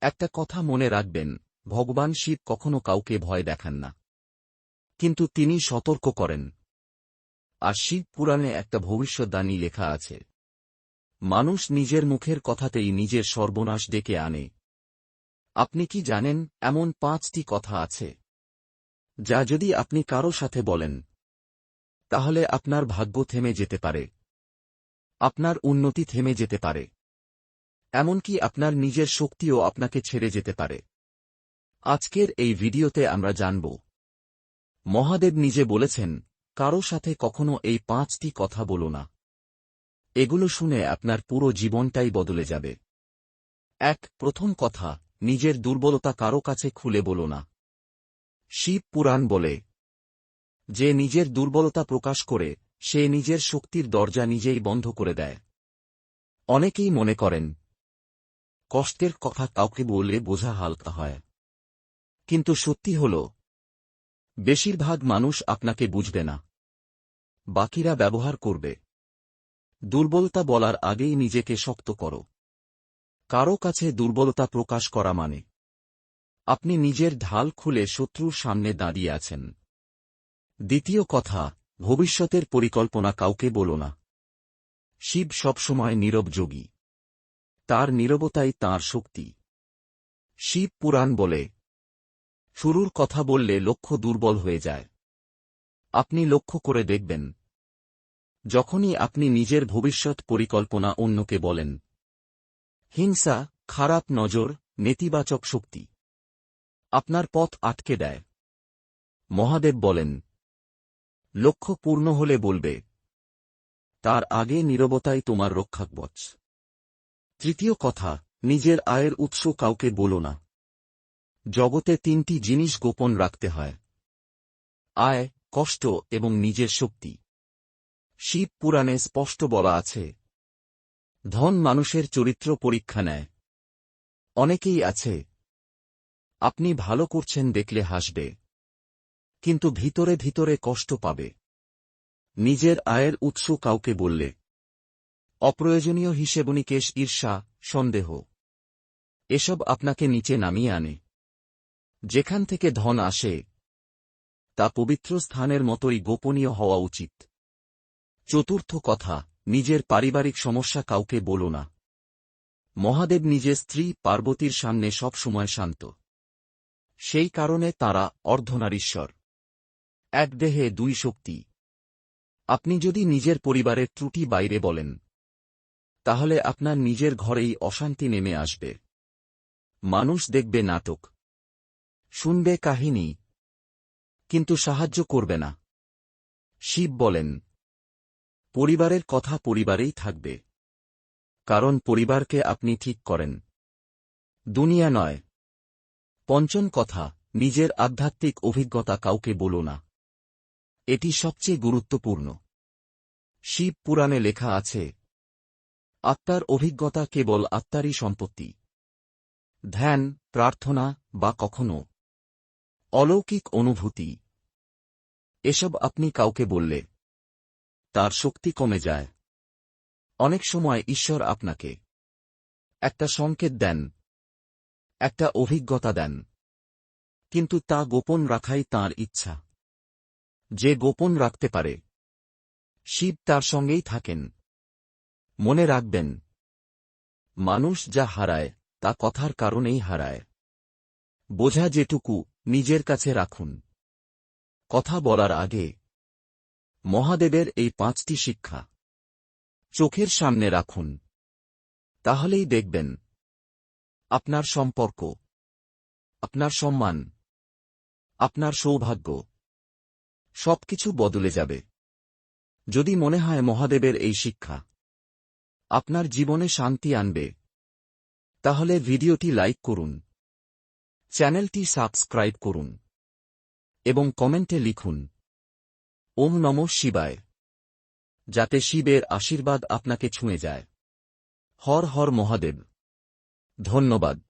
একটা কথা মনে রাখবেন, ভগবান শিব কখনো কাউকে ভয় দেখান না। কিন্তু তিনি সতর্ক করেন। আর শিব পুরাণে একটা ভবিষ্যদ্বাণী লেখা আছে। মানুষ নিজের মুখের কথাতেই নিজের সর্বনাশ ডেকে আনে। আপনি কি জানেন, এমন পাঁচটি কথা আছে। যা যদি আপনি কারও সাথে বলেন, তাহলে আপনার ভাগ্য থেমে যেতে পারে। আপনার উন্নতি থেমে যেতে পারে। এমনকি আপনার নিজের শক্তিও আপনাকে ছেড়ে যেতে পারে। আজকের এই ভিডিওতে আমরা জানব। মহাদেব নিজে বলেছেন, কারও সাথে কখনো এই পাঁচটি কথা বলো না। এগুলো শুনে আপনার পুরো জীবনটাই বদলে যাবে। এক, প্রথম কথা, নিজের দুর্বলতা কারও কাছে খুলে বলো না। শিব পুরাণ বলে, যে নিজের দুর্বলতা প্রকাশ করে, সে নিজের শক্তির দরজা নিজেই বন্ধ করে দেয়। অনেকেই মনে করেন কষ্টের কথা কাউকে বললে বোঝা হালকা হয়। কিন্তু সত্যি হল, বেশিরভাগ মানুষ আপনাকে বুঝবে না। বাকিরা ব্যবহার করবে। দুর্বলতা বলার আগেই নিজেকে শক্ত করো। কারও কাছে দুর্বলতা প্রকাশ করা মানে আপনি নিজের ঢাল খুলে শত্রুর সামনে দাঁড়িয়ে আছেন। দ্বিতীয় কথা, ভবিষ্যতের পরিকল্পনা কাউকে বলো না। শিব সবসময় নীরব যোগী। তার নীরবতাই তাঁর শক্তি। শিব পুরাণ বলে, শুরুর কথা বললে লক্ষ্য দুর্বল হয়ে যায়। আপনি লক্ষ্য করে দেখবেন। যখনই আপনি নিজের ভবিষ্যৎ পরিকল্পনা অন্যকে বলেন, হিংসা, খারাপ নজর, নেতিবাচক শক্তি, আপনার পথ আটকে দেয়। মহাদেব বলেন, লক্ষ্য পূর্ণ হলে বলবে, তার আগে নীরবতাই তোমার রক্ষাকবচ। তৃতীয় কথা, নিজের আয়ের উৎস কাউকে বলো না। জগতে তিনটি জিনিস গোপন রাখতে হয়। আয়, কষ্ট এবং নিজের শক্তি। শিব পুরাণে স্পষ্ট বলা আছে, ধন মানুষের চরিত্র পরীক্ষা নেয়। অনেকেই আছে, আপনি ভালো করছেন দেখলে হাসবে, কিন্তু ভিতরে ভিতরে কষ্ট পাবে। নিজের আয়ের উৎস কাউকে বললে অপ্রয়োজনীয় হিসেবনিকেশ ঈর্ষা, সন্দেহ। এসব আপনাকে নিচে নামিয়ে আনে। যেখান থেকে ধন আসে, তা পবিত্র স্থানের মতোই গোপনীয় হওয়া উচিত। চতুর্থ কথা, নিজের পারিবারিক সমস্যা কাউকে বলো না। মহাদেব নিজের স্ত্রী পার্বতীর সামনে সব সময় শান্ত। সেই কারণে তারা অর্ধনারীশ্বর। এক দেহে দুই শক্তি। আপনি যদি নিজের পরিবারের ত্রুটি বাইরে বলেন তাহলে আপনার নিজের ঘরেই অশান্তি নেমে আসবে। মানুষ দেখবে নাটক। শুনবে কাহিনী। কিন্তু সাহায্য করবে না। শিব বলেন, পরিবারের কথা পরিবারেই থাকবে। কারণ পরিবারকে আপনি ঠিক করেন। দুনিয়া নয়। পঞ্চম কথা, নিজের আধ্যাত্মিক অভিজ্ঞতা কাউকে বলো না। এটি সবচেয়ে গুরুত্বপূর্ণ। শিব পুরাণে লেখা আছে আত্মার অভিজ্ঞতা কেবল আত্মারই সম্পত্তি। ধ্যান, প্রার্থনা বা কখনো। অলৌকিক অনুভূতি। এসব আপনি কাউকে বললে তার শক্তি কমে যায়। অনেক সময় ঈশ্বর আপনাকে একটা সংকেত দেন, একটা অভিজ্ঞতা দেন। কিন্তু তা গোপন রাখাই তার ইচ্ছা। যে গোপন রাখতে পারে, শিব তার সঙ্গেই থাকেন। মনে রাখবেন। মানুষ যা হারায়, তা কথার কারণেই হারায়। বোঝা যেটুকু, নিজের কাছে রাখুন। কথা বলার আগে, মহাদেবের এই পাঁচটি শিক্ষা চোখের সামনে রাখুন। তাহলেই দেখবেন, আপনার সম্পর্ক, আপনার সম্মান, আপনার সৌভাগ্য, সবকিছু বদলে যাবে। যদি মনে হয় মহাদেবের এই শিক্ষা আপনার জীবনে শান্তি আনবে। তাহলে ভিডিওটি লাইক করুন। চ্যানেলটি সাবস্ক্রাইব করুন। এবং কমেন্টে লিখুন, ওম নম শিবায়, যাতে শিবের আশীর্বাদ আপনাকে ছুঁয়ে যায়। হর হর মহাদেব। ধন্যবাদ।